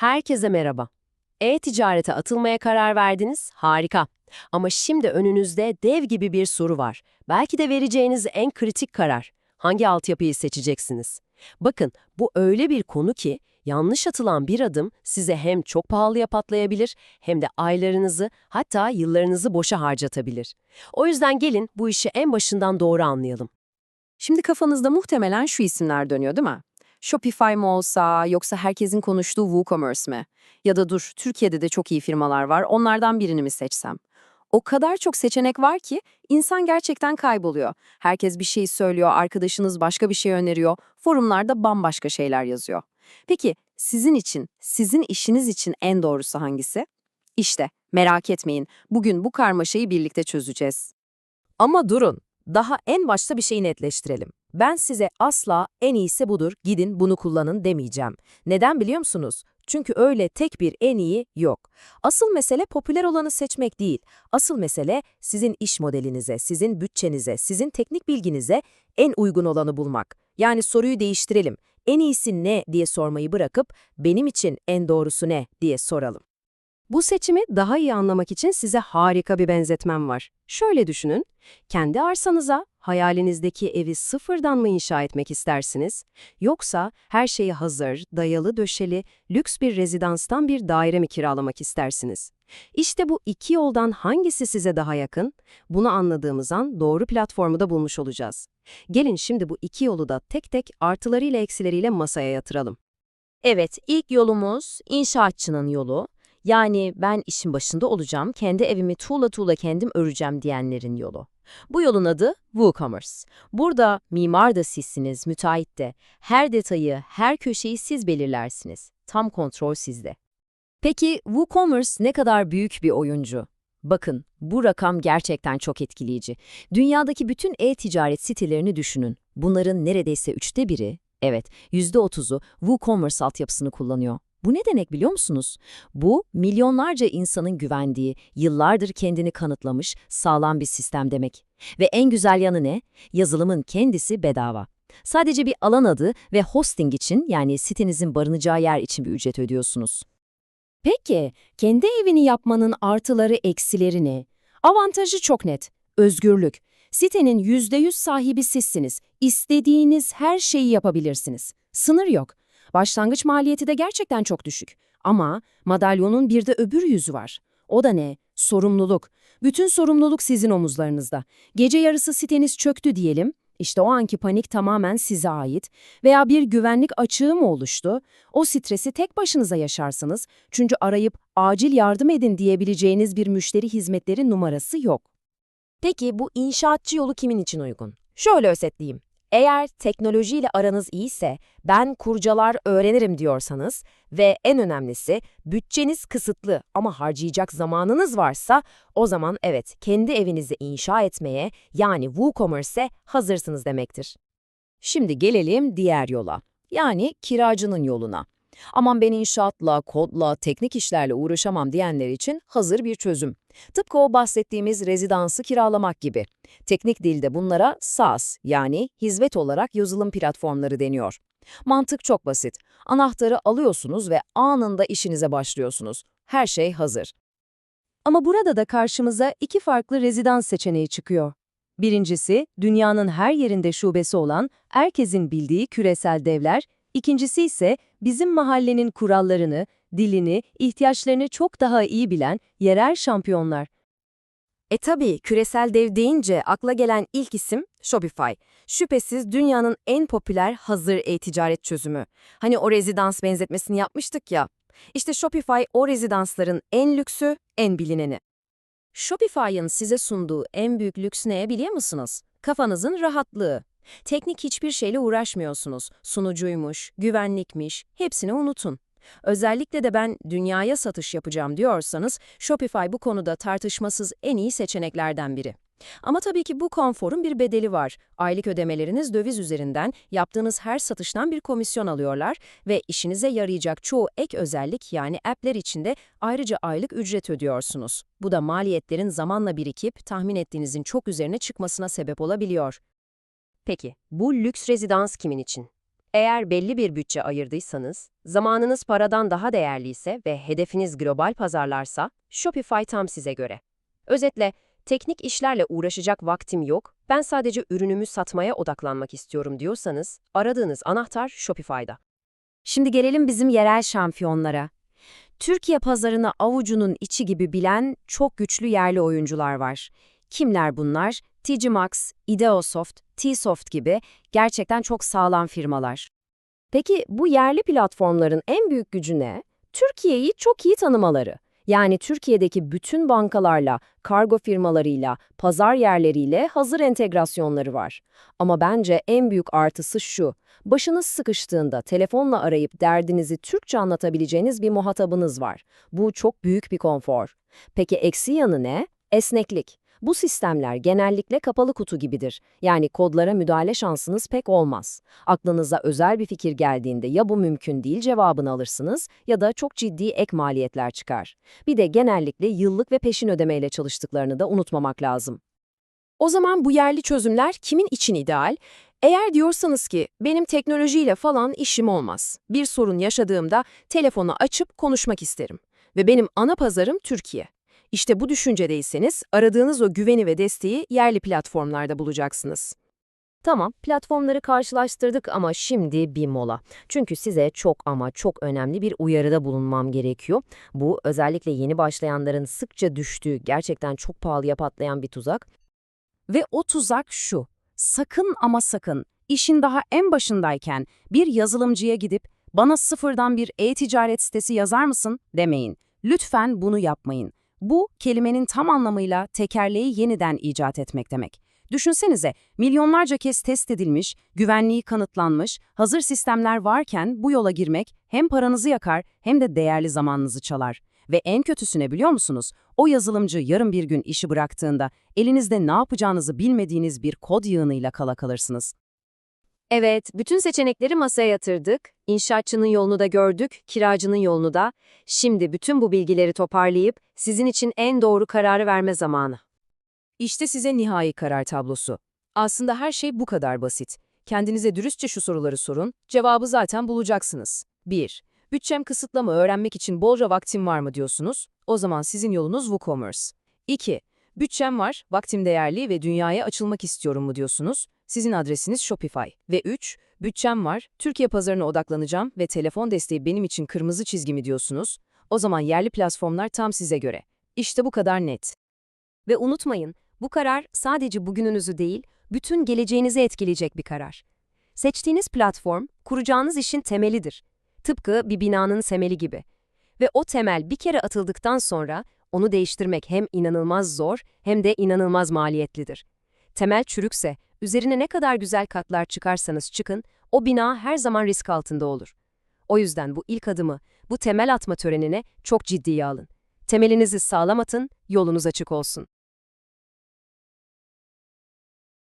Herkese merhaba. E-ticarete atılmaya karar verdiniz, harika. Ama şimdi önünüzde dev gibi bir soru var. Belki de vereceğiniz en kritik karar. Hangi altyapıyı seçeceksiniz? Bakın, bu öyle bir konu ki yanlış atılan bir adım size hem çok pahalıya patlayabilir hem de aylarınızı hatta yıllarınızı boşa harcatabilir. O yüzden gelin bu işi en başından doğru anlayalım. Şimdi kafanızda muhtemelen şu isimler dönüyor değil mi? Shopify mı olsa yoksa herkesin konuştuğu WooCommerce mi? Ya da dur Türkiye'de de çok iyi firmalar var onlardan birini mi seçsem? O kadar çok seçenek var ki insan gerçekten kayboluyor. Herkes bir şey söylüyor, arkadaşınız başka bir şey öneriyor, forumlarda bambaşka şeyler yazıyor. Peki sizin için, sizin işiniz için en doğrusu hangisi? İşte merak etmeyin, bugün bu karmaşayı birlikte çözeceğiz. Ama durun, daha en başta bir şeyi netleştirelim. Ben size asla en iyisi budur, gidin bunu kullanın demeyeceğim. Neden biliyor musunuz? Çünkü öyle tek bir en iyi yok. Asıl mesele popüler olanı seçmek değil. Asıl mesele sizin iş modelinize, sizin bütçenize, sizin teknik bilginize en uygun olanı bulmak. Yani soruyu değiştirelim. En iyisi ne diye sormayı bırakıp benim için en doğrusu ne diye soralım. Bu seçimi daha iyi anlamak için size harika bir benzetmem var. Şöyle düşünün, kendi arsanıza hayalinizdeki evi sıfırdan mı inşa etmek istersiniz? Yoksa her şeyi hazır, dayalı döşeli, lüks bir rezidanstan bir daire mi kiralamak istersiniz? İşte bu iki yoldan hangisi size daha yakın? Bunu anladığımız an doğru platformu da bulmuş olacağız. Gelin şimdi bu iki yolu da tek tek artılarıyla eksileriyle masaya yatıralım. Evet, ilk yolumuz inşaatçının yolu. Yani ben işin başında olacağım, kendi evimi tuğla tuğla kendim öreceğim diyenlerin yolu. Bu yolun adı WooCommerce. Burada mimar da sizsiniz, müteahhit de. Her detayı, her köşeyi siz belirlersiniz. Tam kontrol sizde. Peki WooCommerce ne kadar büyük bir oyuncu? Bakın, bu rakam gerçekten çok etkileyici. Dünyadaki bütün e-ticaret sitelerini düşünün. Bunların neredeyse üçte biri, evet %30'u WooCommerce altyapısını kullanıyor. Bu ne demek biliyor musunuz? Bu, milyonlarca insanın güvendiği, yıllardır kendini kanıtlamış sağlam bir sistem demek. Ve en güzel yanı ne? Yazılımın kendisi bedava. Sadece bir alan adı ve hosting için yani sitenizin barınacağı yer için bir ücret ödüyorsunuz. Peki, kendi evini yapmanın artıları eksileri ne? Avantajı çok net. Özgürlük. Sitenin %100 sahibi sizsiniz. İstediğiniz her şeyi yapabilirsiniz. Sınır yok. Başlangıç maliyeti de gerçekten çok düşük. Ama madalyonun bir de öbür yüzü var. O da ne? Sorumluluk. Bütün sorumluluk sizin omuzlarınızda. Gece yarısı siteniz çöktü diyelim. İşte o anki panik tamamen size ait veya bir güvenlik açığı mı oluştu? O stresi tek başınıza yaşarsınız çünkü arayıp acil yardım edin diyebileceğiniz bir müşteri hizmetleri numarası yok. Peki bu inşaatçı yolu kimin için uygun? Şöyle özetleyeyim. Eğer teknolojiyle aranız iyiyse, ben kurcalar öğrenirim diyorsanız ve en önemlisi bütçeniz kısıtlı ama harcayacak zamanınız varsa o zaman evet kendi evinizi inşa etmeye yani WooCommerce'e hazırsınız demektir. Şimdi gelelim diğer yola. Yani kiracının yoluna. Aman ben inşaatla, kodla, teknik işlerle uğraşamam diyenler için hazır bir çözüm. Tıpkı o bahsettiğimiz rezidansı kiralamak gibi. Teknik dilde bunlara SaaS yani hizmet olarak yazılım platformları deniyor. Mantık çok basit. Anahtarı alıyorsunuz ve anında işinize başlıyorsunuz. Her şey hazır. Ama burada da karşımıza iki farklı rezidans seçeneği çıkıyor. Birincisi, dünyanın her yerinde şubesi olan, herkesin bildiği küresel devler, İkincisi ise bizim mahallenin kurallarını, dilini, ihtiyaçlarını çok daha iyi bilen yerel şampiyonlar. E tabii küresel dev deyince akla gelen ilk isim Shopify. Şüphesiz dünyanın en popüler hazır e-ticaret çözümü. Hani o rezidans benzetmesini yapmıştık ya. İşte Shopify o rezidansların en lüksü, en bilineni. Shopify'ın size sunduğu en büyük lüks ne biliyor musunuz? Kafanızın rahatlığı. Teknik hiçbir şeyle uğraşmıyorsunuz. Sunucuymuş, güvenlikmiş, hepsini unutun. Özellikle de ben dünyaya satış yapacağım diyorsanız Shopify bu konuda tartışmasız en iyi seçeneklerden biri. Ama tabii ki bu konforun bir bedeli var. Aylık ödemeleriniz döviz üzerinden, yaptığınız her satıştan bir komisyon alıyorlar ve işinize yarayacak çoğu ek özellik yani app'ler içinde ayrıca aylık ücret ödüyorsunuz. Bu da maliyetlerin zamanla birikip tahmin ettiğinizin çok üzerine çıkmasına sebep olabiliyor. Peki, bu lüks rezidans kimin için? Eğer belli bir bütçe ayırdıysanız, zamanınız paradan daha değerliyse ve hedefiniz global pazarlarsa, Shopify tam size göre. Özetle, teknik işlerle uğraşacak vaktim yok, ben sadece ürünümü satmaya odaklanmak istiyorum diyorsanız, aradığınız anahtar Shopify'da. Şimdi gelelim bizim yerel şampiyonlara. Türkiye pazarını avucunun içi gibi bilen çok güçlü yerli oyuncular var. Kimler bunlar? TG Maxx, Ideosoft, Tsoft gibi gerçekten çok sağlam firmalar. Peki bu yerli platformların en büyük gücü ne? Türkiye'yi çok iyi tanımaları. Yani Türkiye'deki bütün bankalarla, kargo firmalarıyla, pazar yerleriyle hazır entegrasyonları var. Ama bence en büyük artısı şu. Başınız sıkıştığında telefonla arayıp derdinizi Türkçe anlatabileceğiniz bir muhatabınız var. Bu çok büyük bir konfor. Peki eksi yanı ne? Esneklik. Bu sistemler genellikle kapalı kutu gibidir. Yani kodlara müdahale şansınız pek olmaz. Aklınıza özel bir fikir geldiğinde ya bu mümkün değil cevabını alırsınız ya da çok ciddi ek maliyetler çıkar. Bir de genellikle yıllık ve peşin ödemeyle çalıştıklarını da unutmamak lazım. O zaman bu yerli çözümler kimin için ideal? Eğer diyorsanız ki benim teknolojiyle falan işim olmaz. Bir sorun yaşadığımda telefonu açıp konuşmak isterim. Ve benim ana pazarım Türkiye. İşte bu düşüncedeyseniz aradığınız o güveni ve desteği yerli platformlarda bulacaksınız. Tamam, platformları karşılaştırdık ama şimdi bir mola. Çünkü size çok ama çok önemli bir uyarıda bulunmam gerekiyor. Bu özellikle yeni başlayanların sıkça düştüğü gerçekten çok pahalıya patlayan bir tuzak. Ve o tuzak şu. Sakın ama sakın işin daha en başındayken bir yazılımcıya gidip bana sıfırdan bir e-ticaret sitesi yazar mısın demeyin. Lütfen bunu yapmayın. Bu kelimenin tam anlamıyla tekerleği yeniden icat etmek demek. Düşünsenize milyonlarca kez test edilmiş, güvenliği kanıtlanmış, hazır sistemler varken bu yola girmek hem paranızı yakar hem de değerli zamanınızı çalar. Ve en kötüsüne biliyor musunuz? O yazılımcı yarın bir gün işi bıraktığında elinizde ne yapacağınızı bilmediğiniz bir kod yığınıyla kala kalırsınız. Evet, bütün seçenekleri masaya yatırdık. İnşaatçının yolunu da gördük, kiracının yolunu da. Şimdi bütün bu bilgileri toparlayıp sizin için en doğru kararı verme zamanı. İşte size nihai karar tablosu. Aslında her şey bu kadar basit. Kendinize dürüstçe şu soruları sorun, cevabı zaten bulacaksınız. 1. Bütçem kısıtlı öğrenmek için bolca vaktim var mı diyorsunuz? O zaman sizin yolunuz WooCommerce. 2. Bütçem var, vaktim değerli ve dünyaya açılmak istiyorum mu diyorsunuz? Sizin adresiniz Shopify. Ve 3. Bütçem var, Türkiye pazarına odaklanacağım ve telefon desteği benim için kırmızı çizgimi diyorsunuz. O zaman yerli platformlar tam size göre. İşte bu kadar net. Ve unutmayın, bu karar sadece bugününüzü değil, bütün geleceğinizi etkileyecek bir karar. Seçtiğiniz platform, kuracağınız işin temelidir. Tıpkı bir binanın temeli gibi. Ve o temel bir kere atıldıktan sonra onu değiştirmek hem inanılmaz zor hem de inanılmaz maliyetlidir. Temel çürükse, üzerine ne kadar güzel katlar çıkarsanız çıkın, o bina her zaman risk altında olur. O yüzden bu ilk adımı, bu temel atma törenine çok ciddiye alın. Temelinizi sağlam atın, yolunuz açık olsun.